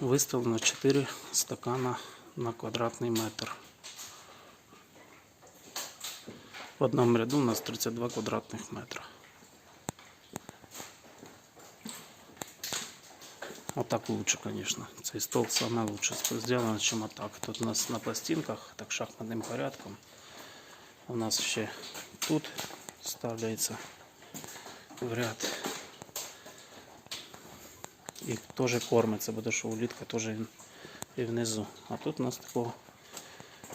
Виставлено 4 стакана на квадратний метр. В одному ряду у нас 32 квадратних метра. Отак лучше, конечно. Цей стол саме лучше сделано, чем отак. Тут у нас на пластинках, так шахматним порядком. У нас ще тут ставляється в ряд. І теж кормиться, буде що улітка теж і- і внизу. А тут у нас такого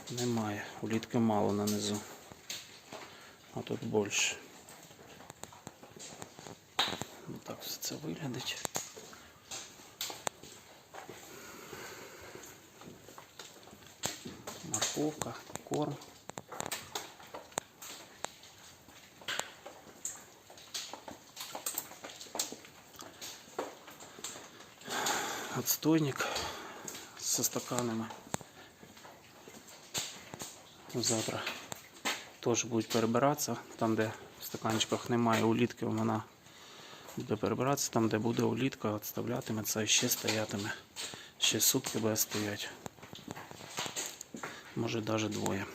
немає. Улітки мало на низу. А тут більше. Ну, Так все це виглядить. Морковка, корм. Отстойник со стаканами. Завтра теж будуть перебиратися. Там, де в стаканчиках немає улітки, вона буде перебиратися. Там, де буде улітка, відставлятиметься і ще стоятиме. Ще сутки буде стояти. Може навіть двоє.